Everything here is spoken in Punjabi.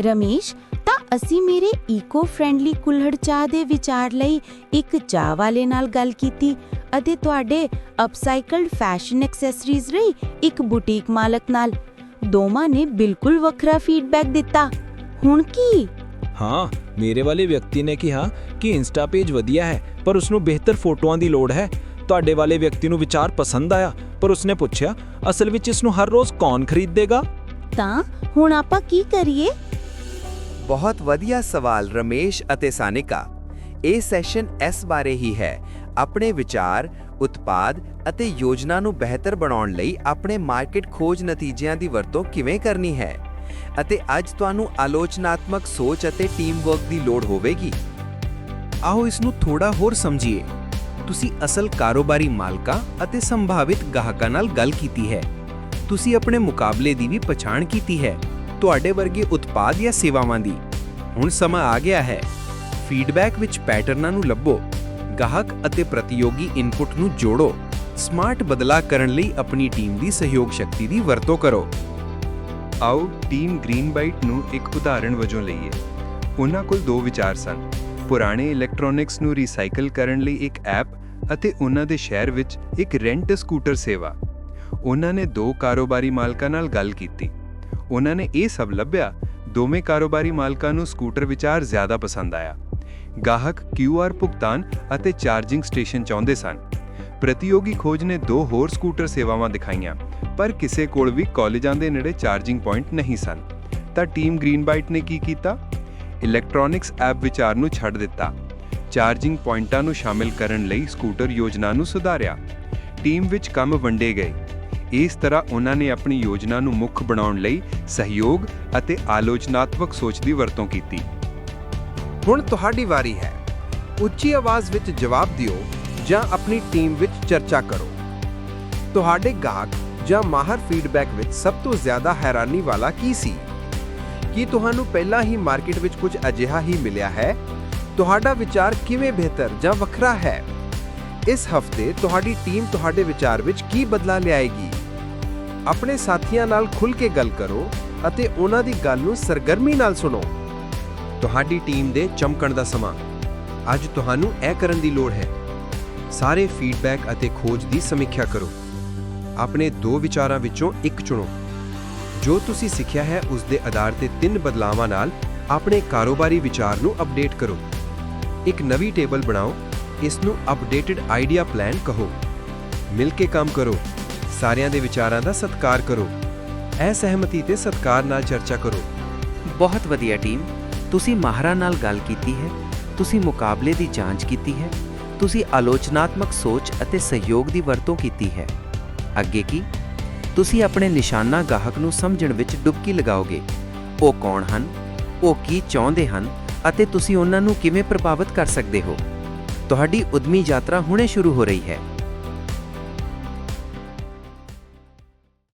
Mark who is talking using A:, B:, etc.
A: ਰਮੇਸ਼ ਤਾਂ ਅਸੀਂ ਮੇਰੇ ਈਕੋ ਫ੍ਰੈਂਡਲੀ ਕੁੱਲੜ ਚਾਹ ਦੇ ਵਿਚਾਰ ਲਈ ਇੱਕ ਚਾਹ ਵਾਲੇ ਨਾਲ ਗੱਲ ਕੀਤੀ ਅਤੇ ਤੁਹਾਡੇ ਅਪਸਾਈਕਲਡ ਫੈਸ਼ਨ ਐਕਸੈਸਰੀਜ਼ ਲਈ ਇੱਕ ਬੁਟੀਕ ਮਾਲਕ ਨਾਲ। ਦੋਵਾਂ ਨੇ ਬਿਲਕੁਲ ਵੱਖਰਾ ਫੀਡਬੈਕ ਦਿੱਤਾ। ਹੁਣ ਕੀ?
B: ਹਾਂ ਮੇਰੇ ਵਾਲੇ ਵਿਅਕਤੀ ਨੇ ਕਿਹਾ ਕਿ ਇੰਸਟਾ ਪੇਜ ਵਧੀਆ ਹੈ ਪਰ ਉਸ ਨੂੰ ਬਿਹਤਰ ਫੋਟੋਆਂ ਦੀ ਲੋੜ ਹੈ। ਤੁਹਾਡੇ ਵਾਲੇ ਵਿਅਕਤੀ ਨੂੰ ਵਿਚਾਰ ਪਸੰਦ ਆਇਆ ਪਰ ਉਸਨੇ ਪੁੱਛਿਆ ਅਸਲ ਵਿੱਚ ਇਸ ਨੂੰ ਹਰ ਰੋਜ਼ ਕੌਣ ਖਰੀਦੇਗਾ?
A: ਤਾਂ ਹੁਣ ਆਪਾਂ ਕੀ ਕਰੀਏ?
C: ਬਹੁਤ ਵਧੀਆ ਸਵਾਲ ਰਮੇਸ਼ ਅਤੇ ਸਾਨਿਕਾ। ਇਹ ਸੈਸ਼ਨ ਇਸ ਬਾਰੇ ਹੀ ਹੈ। ਆਪਣੇ ਵਿਚਾਰ, ਉਤਪਾਦ ਅਤੇ ਯੋਜਨਾ ਨੂੰ ਬਿਹਤਰ ਬਣਾਉਣ ਲਈ ਆਪਣੇ ਮਾਰਕੀਟ ਖੋਜ ਨਤੀਜਿਆਂ ਦੀ ਵਰਤੋਂ ਕਿਵੇਂ ਕਰਨੀ ਹੈ? ਅਤੇ ਅੱਜ ਤੁਹਾਨੂੰ ਆਲੋਚਨਾਤਮਕ ਸੋਚ ਅਤੇ ਟੀਮ ਵਰਕ ਦੀ ਲੋੜ ਹੋਵੇਗੀ। ਆਓ ਇਸ ਨੂੰ ਥੋੜਾ ਹੋਰ ਸਮਝੀਏ। ਤੁਸੀਂ ਅਸਲ ਕਾਰੋਬਾਰੀ ਮਾਲਕਾਂ ਅਤੇ ਸੰਭਾਵਿਤ ਗਾਹਕਾਂ ਨਾਲ ਗੱਲ ਕੀਤੀ ਹੈ। ਤੁਸੀਂ ਆਪਣੇ ਮੁਕਾਬਲੇ ਦੀ ਵੀ ਪਛਾਣ ਕੀਤੀ ਹੈ। ਤੁਹਾਡੇ ਵਰਗੇ ਉਤਪਾਦ ਜਾਂ ਸੇਵਾਵਾਂ ਦੀ। ਹੁਣ ਸਮਾਂ ਆ ਗਿਆ ਹੈ। ਫੀਡਬੈਕ ਵਿੱਚ ਪੈਟਰਨਾਂ ਨੂੰ ਲੱਭੋ। ਗਾਹਕ ਅਤੇ ਪ੍ਰਤੀਯੋਗੀ ਇਨਪੁਟ ਨੂੰ ਜੋੜੋ। ਸਮਾਰਟ ਬਦਲਾਅ ਕਰਨ ਲਈ ਆਪਣੀ ਟੀਮ ਦੀ ਸਹਿਯੋਗ ਸ਼ਕਤੀ ਦੀ ਵਰਤੋਂ ਕਰੋ।
D: ਆਓ ਟੀਮ ਗ੍ਰੀਨ ਬਾਈਟ ਨੂੰ ਇੱਕ ਉਦਾਹਰਣ ਵਜੋਂ ਲਈਏ। ਉਹਨਾਂ ਕੋਲ ਦੋ ਵਿਚਾਰ ਸਨ। ਪੁਰਾਣੇ ਇਲੈਕਟ੍ਰੋਨਿਕਸ ਨੂੰ ਰੀਸਾਈਕਲ ਕਰਨ ਲਈ ਇੱਕ ਐਪ ਅਤੇ ਉਹਨਾਂ ਦੇ ਸ਼ਹਿਰ ਵਿੱਚ ਇੱਕ ਰੈਂਟ ਸਕੂਟਰ ਸੇਵਾ। ਉਹਨਾਂ ਨੇ ਦੋ ਕਾਰੋਬਾਰੀ ਮਾਲਕਾਂ ਨਾਲ ਗੱਲ ਕੀਤੀ। ਉਹਨਾਂ ਨੇ ਇਹ ਸਭ ਲੱਭਿਆ, ਦੋਵੇਂ ਕਾਰੋਬਾਰੀ ਮਾਲਕਾਂ ਨੂੰ ਸਕੂਟਰ ਵਿਚਾਰ ਜ਼ਿਆਦਾ ਪਸੰਦ ਆਇਆ। ਗਾਹਕ QR ਭੁਗਤਾਨ ਅਤੇ ਚਾਰਜਿੰਗ ਸਟੇਸ਼ਨ ਚਾਹੁੰਦੇ ਸਨ। ਪ੍ਰਤੀਯੋਗੀ ਖੋਜ ਨੇ ਦੋ ਹੋਰ ਸਕੂਟਰ ਸੇਵਾਵਾਂ ਦਿਖਾਈਆਂ, ਪਰ ਕਿਸੇ ਕੋਲ ਵੀ ਕਾਲਜਾਂ ਦੇ ਨੇੜੇ ਚਾਰਜਿੰਗ ਪੁਆਇੰਟ ਨਹੀਂ ਸਨ। ਤਾਂ ਟੀਮ ਗ੍ਰੀਨ ਬਾਈਟ ਨੇ ਕੀ ਕੀਤਾ? ਇਲੈਕਟ੍ਰੋਨਿਕਸ ਐਪ ਵਿਚਾਰ ਨੂੰ ਛੱਡ ਦਿੱਤਾ। ਚਾਰਜਿੰਗ ਪੁਆਇੰਟਾਂ ਨੂੰ ਸ਼ਾਮਿਲ ਕਰਨ ਲਈ ਸਕੂਟਰ ਯੋਜਨਾ ਨੂੰ ਸੁਧਾਰਿਆ। ਟੀਮ ਵਿੱਚ ਕੰਮ ਵੰਡੇ ਗਏ। ਇਸ ਤਰ੍ਹਾਂ ਉਹਨਾਂ ਨੇ ਆਪਣੀ ਯੋਜਨਾ ਨੂੰ ਮੁੱਖ ਬਣਾਉਣ ਲਈ ਸਹਿਯੋਗ ਅਤੇ ਆਲੋਚਨਾਤਮਕ ਸੋਚ ਦੀ ਵਰਤੋਂ ਕੀਤੀ।
C: ਹੁਣ ਤੁਹਾਡੀ ਵਾਰੀ ਹੈ। ਉੱਚੀ ਆਵਾਜ਼ ਵਿੱਚ ਜਵਾਬ ਦਿਓ ਜਾਂ ਆਪਣੀ ਟੀਮ ਵਿੱਚ ਚਰਚਾ ਕਰੋ। ਤੁਹਾਡੇ ਗਾਹਕ ਜਾਂ ਮਾਹਰ ਫੀਡਬੈਕ ਵਿੱਚ ਸਭ ਤੋਂ ਜ਼ਿਆਦਾ ਹੈਰਾਨੀ ਵਾਲਾ ਕੀ ਸੀ? ਕੀ ਤੁਹਾਨੂੰ ਪਹਿਲਾਂ ਹੀ ਮਾਰਕੀਟ ਵਿੱਚ ਕੁਝ ਅਜਿਹਾ ਹੀ ਮਿਲਿਆ ਹੈ? ਤੁਹਾਡਾ ਵਿਚਾਰ ਕਿਵੇਂ ਬਿਹਤਰ ਜਾਂ ਵੱਖਰਾ ਹੈ? ਇਸ ਹਫ਼ਤੇ ਤੁਹਾਡੀ ਟੀਮ ਤੁਹਾਡੇ ਵਿਚਾਰ ਵਿੱਚ ਕੀ ਬਦਲਾ ਲਿਆਏਗੀ? ਆਪਣੇ ਸਾਥੀਆਂ ਨਾਲ ਖੁੱਲ ਕੇ ਗੱਲ ਕਰੋ ਅਤੇ ਉਹਨਾਂ ਦੀ ਗੱਲ ਨੂੰ ਸਰਗਰਮੀ ਨਾਲ ਸੁਣੋ। ਤੁਹਾਡੀ ਟੀਮ ਦੇ ਚਮਕਣ ਦਾ ਸਮਾਂ। ਅੱਜ ਤੁਹਾਨੂੰ ਇਹ ਕਰਨ ਦੀ ਲੋੜ ਹੈ। ਸਾਰੇ ਫੀਡਬੈਕ ਅਤੇ ਖੋਜ ਦੀ ਸਮੀਖਿਆ ਕਰੋ। ਆਪਣੇ ਦੋ ਵਿਚਾਰਾਂ ਵਿੱਚੋਂ ਇੱਕ ਚੁਣੋ। ਜੋ ਤੁਸੀਂ ਸਿੱਖਿਆ ਹੈ, ਉਸ ਦੇ ਆਧਾਰ ਤੇ ਤਿੰਨ ਬਦਲਾਵਾਂ ਨਾਲ ਆਪਣੇ ਕਾਰੋਬਾਰੀ ਵਿਚਾਰ ਨੂੰ ਅਪਡੇਟ ਕਰੋ। ਇੱਕ ਨਵੀਂ ਟੇਬਲ ਬਣਾਓ। ਇਸ ਨੂੰ ਅਪਡੇਟਡ ਆਈਡੀਆ ਪਲਾਨ ਕਹੋ। ਮਿਲ ਕੇ ਕੰਮ ਕਰੋ। ਸਾਰਿਆਂ ਦੇ ਵਿਚਾਰਾਂ ਦਾ ਸਤਿਕਾਰ ਕਰੋ। ਅਸਹਿਮਤੀ ਤੇ ਸਤਿਕਾਰ ਨਾਲ ਚਰਚਾ ਕਰੋ।
E: ਬਹੁਤ ਵਧੀਆ ਟੀਮ, ਤੁਸੀਂ ਮਾਹਰਾਂ ਨਾਲ ਗੱਲ ਕੀਤੀ ਹੈ, ਤੁਸੀਂ ਮੁਕਾਬਲੇ ਦੀ ਜਾਂਚ ਕੀਤੀ ਹੈ, ਤੁਸੀਂ ਆਲੋਚਨਾਤਮਕ ਸੋਚ ਅਤੇ ਸਹਿਯੋਗ ਦੀ ਵਰਤੋਂ ਕੀਤੀ ਹੈ। ਅੱਗੇ ਕੀ? ਤੁਸੀਂ ਆਪਣੇ ਨਿਸ਼ਾਨਾ ਗਾਹਕ ਨੂੰ ਸਮਝਣ ਵਿੱਚ ਡੁਬਕੀ ਲਗਾਓਗੇ। ਉਹ ਕੌਣ ਹਨ? ਉਹ ਕੀ ਚਾਹੁੰਦੇ ਹਨ? ਅਤੇ ਤੁਸੀਂ ਉਹਨਾਂ ਨੂੰ ਕਿਵੇਂ ਪ੍ਰਭਾਵਿਤ ਕਰ ਸਕਦੇ ਹੋ? ਤੁਹਾਡੀ ਉਦਮੀ ਯਾਤਰਾ ਹੁਣੇ ਸ਼ੁਰੂ ਹੋ ਰਹੀ ਹੈ।